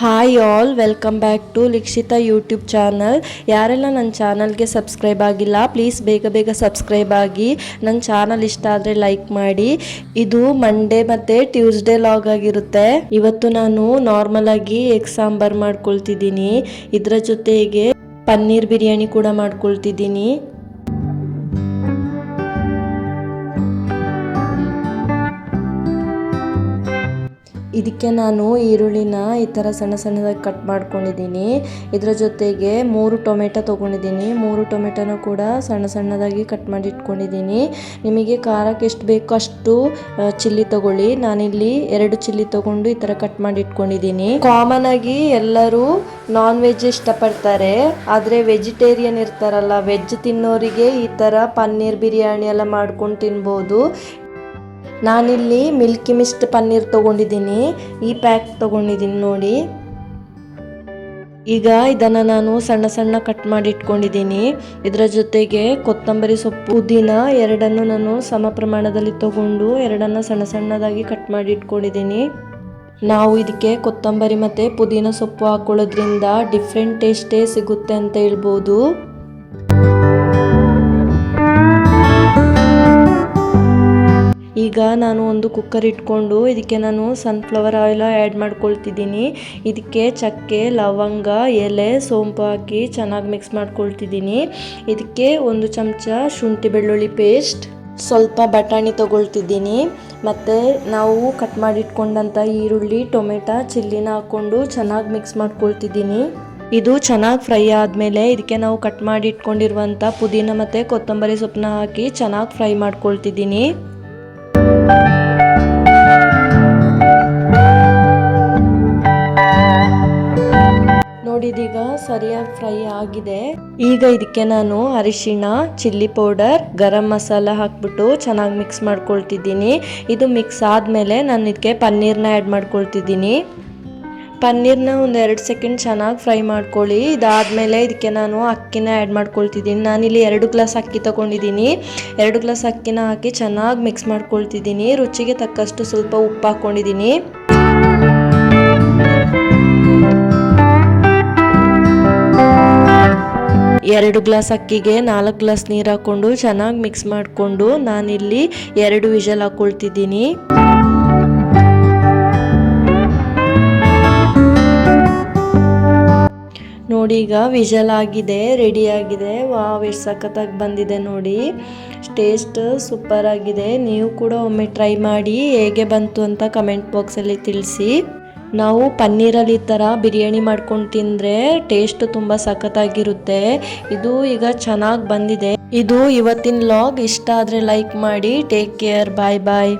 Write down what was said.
Hi all welcome back to Likshita YouTube channel ಯಾರೆಲ್ಲ ನನ್ನ ಚಾನಲ್ಗೆ ಸಬ್ಸ್ಕ್ರೈಬ್ ಆಗಿಲ್ಲ ಪ್ಲೀಸ್ ಬೇಗ ಬೇಗ ಸಬ್ಸ್ಕ್ರೈಬ್ ಆಗಿ. ನನ್ನ ಚಾನಲ್ ಇಷ್ಟ ಆದರೆ ಲೈಕ್ ಮಾಡಿ. ಇದು ಮಂಡೇ ಮತ್ತು ಟ್ಯೂಸ್ಡೇ ಲಾಗ್ ಆಗಿರುತ್ತೆ. ಇವತ್ತು ನಾನು ನಾರ್ಮಲ್ ಆಗಿ ಎಗ್ ಸಾಂಬಾರ್ ಮಾಡ್ಕೊಳ್ತಿದ್ದೀನಿ. ಇದರ ಜೊತೆಗೆ ಪನ್ನೀರ್ ಬಿರಿಯಾನಿ ಕೂಡ ಮಾಡ್ಕೊಳ್ತಿದ್ದೀನಿ. ಇದಕ್ಕೆ ನಾನು ಈರುಳ್ಳಿನ ಈ ಥರ ಸಣ್ಣ ಸಣ್ಣದಾಗಿ ಕಟ್ ಮಾಡ್ಕೊಂಡಿದ್ದೀನಿ. ಇದರ ಜೊತೆಗೆ ಮೂರು ಟೊಮೆಟೊ ತೊಗೊಂಡಿದ್ದೀನಿ. ಮೂರು ಟೊಮೆಟೊನೂ ಕೂಡ ಸಣ್ಣ ಸಣ್ಣದಾಗಿ ಕಟ್ ಮಾಡಿ ಇಟ್ಕೊಂಡಿದ್ದೀನಿ. ನಿಮಗೆ ಖಾರಕ್ಕೆ ಎಷ್ಟು ಬೇಕೋ ಅಷ್ಟು ಚಿಲ್ಲಿ ತಗೊಳ್ಳಿ. ನಾನಿಲ್ಲಿ ಎರಡು ಚಿಲ್ಲಿ ತೊಗೊಂಡು ಈ ಥರ ಕಟ್ ಮಾಡಿ ಇಟ್ಕೊಂಡಿದ್ದೀನಿ. ಕಾಮನ್ ಆಗಿ ಎಲ್ಲರೂ ನಾನ್ ವೆಜ್ ಇಷ್ಟಪಡ್ತಾರೆ. ಆದರೆ ವೆಜಿಟೇರಿಯನ್ ಇರ್ತಾರಲ್ಲ ವೆಜ್ ತಿನ್ನೋರಿಗೆ ಈ ಥರ ಪನ್ನೀರ್ ಬಿರಿಯಾನಿ ಎಲ್ಲ ಮಾಡ್ಕೊಂಡು ತಿನ್ಬೋದು. ನಾನಿಲ್ಲಿ ಮಿಲ್ಕಿ ಮಿಸ್ಟ್ ಪನ್ನೀರ್ ತೊಗೊಂಡಿದ್ದೀನಿ. ಈ ಪ್ಯಾಕ್ ತೊಗೊಂಡಿದ್ದೀನಿ ನೋಡಿ. ಈಗ ಇದನ್ನು ನಾನು ಸಣ್ಣ ಸಣ್ಣ ಕಟ್ ಮಾಡಿ ಇಟ್ಕೊಂಡಿದ್ದೀನಿ. ಇದರ ಜೊತೆಗೆ ಕೊತ್ತಂಬರಿ ಸೊಪ್ಪು, ಪುದೀನ ಎರಡನ್ನು ನಾನು ಸಮ ಪ್ರಮಾಣದಲ್ಲಿ ತಗೊಂಡು ಎರಡನ್ನು ಸಣ್ಣ ಸಣ್ಣದಾಗಿ ಕಟ್ ಮಾಡಿ ಇಟ್ಕೊಂಡಿದ್ದೀನಿ. ನಾವು ಇದಕ್ಕೆ ಕೊತ್ತಂಬರಿ ಮತ್ತು ಪುದೀನ ಸೊಪ್ಪು ಹಾಕೊಳ್ಳೋದ್ರಿಂದ ಡಿಫ್ರೆಂಟ್ ಟೇಸ್ಟೇ ಸಿಗುತ್ತೆ ಅಂತ ಹೇಳ್ಬೋದು. ನಾನು ಒಂದು ಕುಕ್ಕರ್ ಇಟ್ಕೊಂಡು ಇದಕ್ಕೆ ನಾನು ಸನ್ಫ್ಲವರ್ ಆಯಿಲ್ ಆ್ಯಡ್ ಮಾಡ್ಕೊಳ್ತಿದ್ದೀನಿ. ಇದಕ್ಕೆ ಚಕ್ಕೆ, ಲವಂಗ, ಎಲೆ, ಸೋಂಪು ಹಾಕಿ ಚೆನ್ನಾಗಿ ಮಿಕ್ಸ್ ಮಾಡ್ಕೊಳ್ತಿದ್ದೀನಿ. ಇದಕ್ಕೆ ಒಂದು ಚಮಚ ಶುಂಠಿ ಬೆಳ್ಳುಳ್ಳಿ ಪೇಸ್ಟ್ ಸ್ವಲ್ಪ ಬಟಾಣಿ ತೊಗೊಳ್ತಿದ್ದೀನಿ. ಮತ್ತು ನಾವು ಕಟ್ ಮಾಡಿಟ್ಕೊಂಡಂಥ ಈರುಳ್ಳಿ, ಟೊಮೆಟೊ, ಚಿಲ್ಲಿನ ಹಾಕ್ಕೊಂಡು ಚೆನ್ನಾಗಿ ಮಿಕ್ಸ್ ಮಾಡ್ಕೊಳ್ತಿದ್ದೀನಿ. ಇದು ಚೆನ್ನಾಗಿ ಫ್ರೈ ಆದಮೇಲೆ ಇದಕ್ಕೆ ನಾವು ಕಟ್ ಮಾಡಿ ಇಟ್ಕೊಂಡಿರುವಂಥ ಪುದೀನ ಮತ್ತು ಕೊತ್ತಂಬರಿ ಸೊಪ್ಪನ್ನ ಹಾಕಿ ಚೆನ್ನಾಗಿ ಫ್ರೈ ಮಾಡ್ಕೊಳ್ತಿದ್ದೀನಿ. ನೋಡಿದೀಗ ಸರಿಯಾಗಿ ಫ್ರೈ ಆಗಿದೆ. ಈಗ ಇದಕ್ಕೆ ನಾನು ಅರಿಶಿಣ, ಚಿಲ್ಲಿ ಪೌಡರ್, ಗರಂ ಮಸಾಲ ಹಾಕ್ಬಿಟ್ಟು ಚೆನ್ನಾಗಿ ಮಿಕ್ಸ್ ಮಾಡ್ಕೊಳ್ತಿದ್ದೀನಿ. ಇದು ಮಿಕ್ಸ್ ಆದಮೇಲೆ ನಾನು ಇದಕ್ಕೆ ಪನ್ನೀರ್ನ ಆ್ಯಡ್ ಮಾಡ್ಕೊಳ್ತಿದ್ದೀನಿ. ಪನ್ನೀರ್ನ ಒಂದು ಎರಡು ಸೆಕೆಂಡ್ ಚೆನ್ನಾಗಿ ಫ್ರೈ ಮಾಡ್ಕೊಳ್ಳಿ. ಇದಾದಮೇಲೆ ಇದಕ್ಕೆ ನಾನು ಅಕ್ಕಿನ ಆ್ಯಡ್ ಮಾಡ್ಕೊಳ್ತಿದ್ದೀನಿ. ನಾನಿಲ್ಲಿ ಎರಡು ಗ್ಲಾಸ್ ಅಕ್ಕಿ ತೊಗೊಂಡಿದ್ದೀನಿ. ಎರಡು ಗ್ಲಾಸ್ ಅಕ್ಕಿನ ಹಾಕಿ ಚೆನ್ನಾಗಿ ಮಿಕ್ಸ್ ಮಾಡ್ಕೊಳ್ತಿದ್ದೀನಿ. ರುಚಿಗೆ ತಕ್ಕಷ್ಟು ಸ್ವಲ್ಪ ಉಪ್ಪು ಹಾಕ್ಕೊಂಡಿದ್ದೀನಿ. ಎರಡು ಗ್ಲಾಸ್ ಅಕ್ಕಿಗೆ ನಾಲ್ಕು ಗ್ಲಾಸ್ ನೀರು ಹಾಕ್ಕೊಂಡು ಚೆನ್ನಾಗಿ ಮಿಕ್ಸ್ ಮಾಡಿಕೊಂಡು ನಾನಿಲ್ಲಿ ಎರಡು ವಿಷಲ್ ಹಾಕ್ಕೊಳ್ತಿದ್ದೀನಿ. ನೋಡಿ ಈಗ ವಿಜಲ್ ಆಗಿದೆ ರೆಡಿ ಆಗಿದೆ. ವಾವ್, ಎಷ್ಟು ಸಖತ್ತಾಗಿ ಬಂದಿದೆ ನೋಡಿ. ಟೇಸ್ಟ್ ಸೂಪರ್ ಆಗಿದೆ. ನೀವು ಕೂಡ ಒಮ್ಮೆ ಟ್ರೈ ಮಾಡಿ ಹೇಗೆ ಬಂತು ಅಂತ ಕಮೆಂಟ್ ಬಾಕ್ಸಲ್ಲಿ ತಿಳಿಸಿ. ನಾವು ಪನ್ನೀರಲ್ಲಿ ಈ ಥರ ಬಿರಿಯಾನಿ ಮಾಡ್ಕೊಂಡು ತಿಂದರೆ ಟೇಸ್ಟ್ ತುಂಬ ಸಖತ್ತಾಗಿರುತ್ತೆ. ಇದು ಈಗ ಚೆನ್ನಾಗಿ ಬಂದಿದೆ. ಇದು ಇವತ್ತಿನ ಲಾಗ್ ಇಷ್ಟ ಆದರೆ ಲೈಕ್ ಮಾಡಿ. ಟೇಕ್ ಕೇರ್ ಬಾಯ್ ಬಾಯ್